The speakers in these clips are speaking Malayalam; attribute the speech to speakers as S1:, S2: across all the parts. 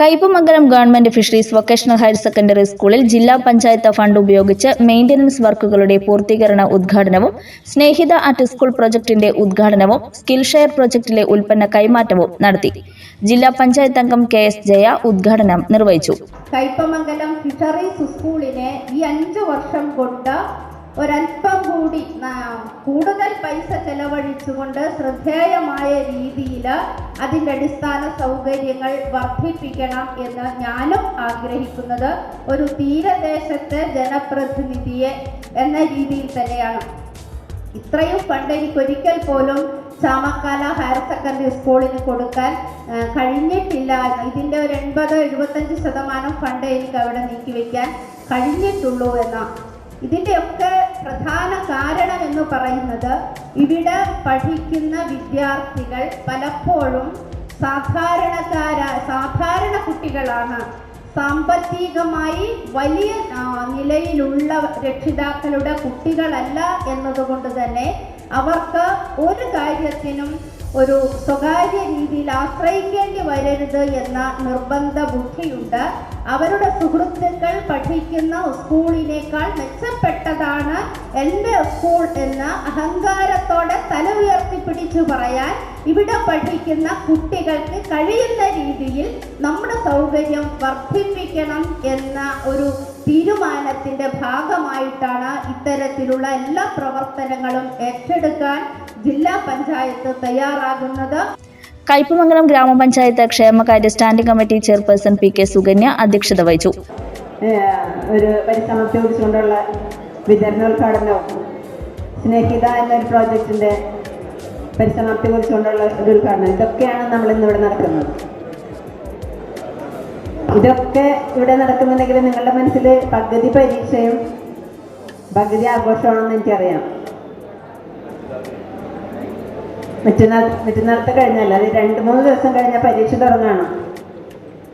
S1: Kaipamangalam government fisheries vocational higher secondary സ്കൂളിൽ ജില്ലാ പഞ്ചായത്ത് ഫണ്ട് ഉപയോഗിച്ച് മെയിന്റനൻസ് വർക്കുകളുടെ പൂർത്തീകരണ ഉദ്ഘാടനവും സ്നേഹിത അറ്റ് സ്കൂൾ പ്രൊജക്ടിന്റെ ഉദ്ഘാടനവും സ്കിൽ ഷെയർ പ്രൊജക്ടിലെ ഉൽപ്പന്ന കൈമാറ്റവും നടത്തി. ജില്ലാ പഞ്ചായത്ത് അംഗം കെ എസ് ജയ ഉദ്ഘാടനം നിർവഹിച്ചു.
S2: കയ്പമംഗലം ഫിഷറീസ് സ്കൂളിനെ ഈ അഞ്ചു വർഷം കൊണ്ട് ഒരല്പം കൂടുതൽ പൈസ ചെലവഴിച്ചുകൊണ്ട് ശ്രദ്ധേയമായ രീതിയിൽ അതിന്റെ അടിസ്ഥാന സൗകര്യങ്ങൾ വർദ്ധിപ്പിക്കണം എന്ന് ഞാനും ആഗ്രഹിക്കുന്നത്. ഒരു തീരദേശത്തെ ജനപ്രതിനിധിയെ എന്ന രീതിയിൽ തന്നെയാണ്. ഇത്രയും ഫണ്ട് എനിക്കൊരിക്കൽ പോലും ചാമക്കാല ഹയർ സെക്കൻഡറി സ്കൂളിന് കൊടുക്കാൻ കഴിഞ്ഞിട്ടില്ല. ഇതിന്റെ ഒരു എൺപത് എഴുപത്തഞ്ച് ശതമാനം ഫണ്ട് എനിക്ക് അവിടെ നീക്കിവെക്കാൻ കഴിഞ്ഞിട്ടുള്ളൂ എന്ന. ഇതിന്റെയൊക്കെ പ്രധാന കാരണം എന്ന് പറയുന്നത് ഇവിടെ പഠിക്കുന്ന വിദ്യാർത്ഥികൾ പലപ്പോഴും സാധാരണക്കാര സാധാരണ കുട്ടികളാണ്. സാമ്പത്തികമായി വലിയ നിലയിലുള്ള രക്ഷിതാക്കളുടെ കുട്ടികളല്ല എന്നതുകൊണ്ട് തന്നെ അവർക്ക് ഒരു കാര്യത്തിനും ഒരു സ്വകാര്യ രീതിയിൽ ആശ്രയിക്കേണ്ടി വരരുത് എന്ന നിർബന്ധ ബുദ്ധിയുണ്ട് അവരുടെ സുഹൃത്തുക്കൾ പഠിക്കുന്ന സ്കൂളിനേക്കാൾ മെച്ചപ്പെട്ടതാണ് എന്റെ സ്കൂൾ എന്ന് അഹങ്കാരത്തോടെ തല ഉയർത്തിപ്പിടിച്ചു പറയാൻ ഇവിടെ പഠിക്കുന്ന കുട്ടികൾക്ക് കഴിയുന്ന രീതിയിൽ നമ്മുടെ സൗകര്യം വർദ്ധിപ്പിക്കണം എന്ന ഒരു തീരുമാനത്തിന്റെ ഭാഗമായിട്ടാണ് ഇത്തരത്തിലുള്ള എല്ലാ പ്രവർത്തനങ്ങളും ഏറ്റെടുക്കാൻ ജില്ലാ പഞ്ചായത്ത് തയ്യാറാകുന്നത്.
S1: കയ്പമംഗലം ഗ്രാമപഞ്ചായത്ത് ക്ഷേമകാര്യ standing committee chairperson P K Sukanya അധ്യക്ഷത വഹിച്ചു.
S3: ഒരു പരിശ്രമത്തെ കുറിച്ചുകൊണ്ടുള്ള വിതരണോദ്ഘാടനവും സ്നേഹിത എന്നൊരു പ്രോജക്റ്റിന്റെ പരിശ്രമത്തെ കുറിച്ചുകൊണ്ടുള്ള ഒരു ഉദ്ഘാടനം. ഇതൊക്കെയാണ് നമ്മൾ ഇന്നിവിടെ നടക്കുന്നത്. ഇതൊക്കെ ഇവിടെ നടക്കുന്നുണ്ടെങ്കിൽ നിങ്ങളുടെ മനസ്സിൽ പകുതി പരീക്ഷയും പകുതി ആഘോഷമാണെന്ന് എനിക്കറിയാം. മറ്റന്നാൾ മറ്റന്നാളത്തെ കഴിഞ്ഞല്ല അത് രണ്ട് മൂന്ന് ദിവസം കഴിഞ്ഞാൽ പരീക്ഷ തുടങ്ങാണ്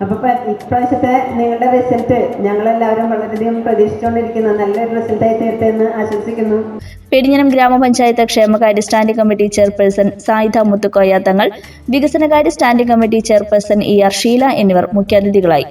S3: അപ്പൊ പ- ഇപ്രാവശ്യത്തെ നിങ്ങളുടെ റിസൾട്ട് ഞങ്ങളെല്ലാവരും വളരെയധികം പ്രതീക്ഷിച്ചുകൊണ്ടിരിക്കുന്ന. നല്ലൊരു റിസൾട്ട് ആയി തീരട്ടെ എന്ന് ആശംസിക്കുന്നു.
S1: പെരിഞ്ഞനം ഗ്രാമപഞ്ചായത്ത് ക്ഷേമകാര്യ standing committee chairperson Sayida Muthukoya Thangal വികസനകാര്യ standing committee chairperson E R Sheela എന്നിവർ മുഖ്യാതിഥികളായി.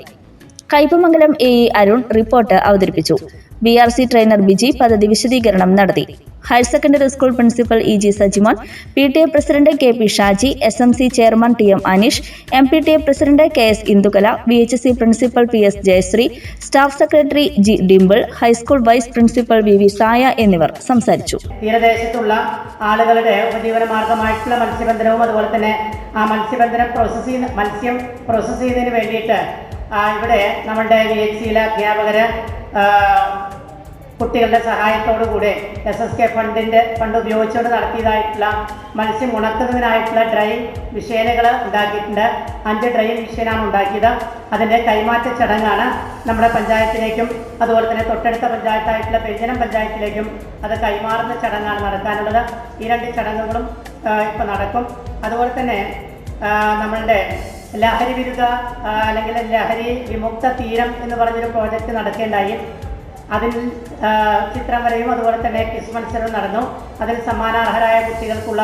S1: Kaipamangalam A E Arun report അവതരിപ്പിച്ചു. B R C trainer Biji പദ്ധതി വിശദീകരണം നടത്തി. Higher secondary school principal E G Sajimon P T A president K P Shaji S M C chairman T M Aneesh M P T A president K S Indukala V H C principal P S Jayasree staff secretary G Dimple high school vice principal V V Saya എന്നിവർ സംസാരിച്ചു.
S4: തീരദേശത്തുള്ള ആളുകളുടെ ഉപജീവന മാർഗമായിട്ടുള്ള മത്സ്യബന്ധനവും അതുപോലെ തന്നെ ആ മത്സ്യബന്ധനം പ്രോസസ് ചെയ്യുന്ന മത്സ്യം പ്രോസസ്സ് ചെയ്യുന്നതിന് വേണ്ടിയിട്ട് ഇവിടെ നമ്മുടെ വി എച്ച് സിയിലെ അധ്യാപകർ കുട്ടികളുടെ സഹായത്തോടു കൂടെ എസ് എസ് കെ ഫണ്ടിന്റെ ഫണ്ട് ഉപയോഗിച്ചുകൊണ്ട് നടത്തിയതായിട്ടുള്ള മത്സ്യം ഉണക്കുന്നതിനായിട്ടുള്ള ഡ്രൈൻ മിഷീനുകൾ ഉണ്ടാക്കിയിട്ടുണ്ട്. അഞ്ച് ഡ്രൈൻ മിഷീനാണ് ഉണ്ടാക്കിയത്. അതിന്റെ കൈമാറ്റ ചടങ്ങാണ് നമ്മുടെ പഞ്ചായത്തിലേക്കും അതുപോലെ തന്നെ തൊട്ടടുത്ത പഞ്ചായത്തായിട്ടുള്ള പെരിഞ്ഞനം പഞ്ചായത്തിലേക്കും അത് കൈമാറുന്ന ചടങ്ങാണ് നടക്കാനുള്ളത്. ഈ രണ്ട് ചടങ്ങുകളും ഇപ്പോൾ നടക്കും. അതുപോലെ തന്നെ നമ്മളുടെ ലഹരി വിരുദ്ധ അല്ലെങ്കിൽ ലഹരി വിമുക്ത തീരം എന്ന് പറഞ്ഞൊരു പ്രോജക്റ്റ് നടക്കേണ്ടായി. അതിൽ ചിത്രം വരയും അതുപോലെ തന്നെ ക്വിസ് മത്സരവും നടന്നു. അതിൽ സമ്മാനാർഹരായ കുട്ടികൾക്കുള്ള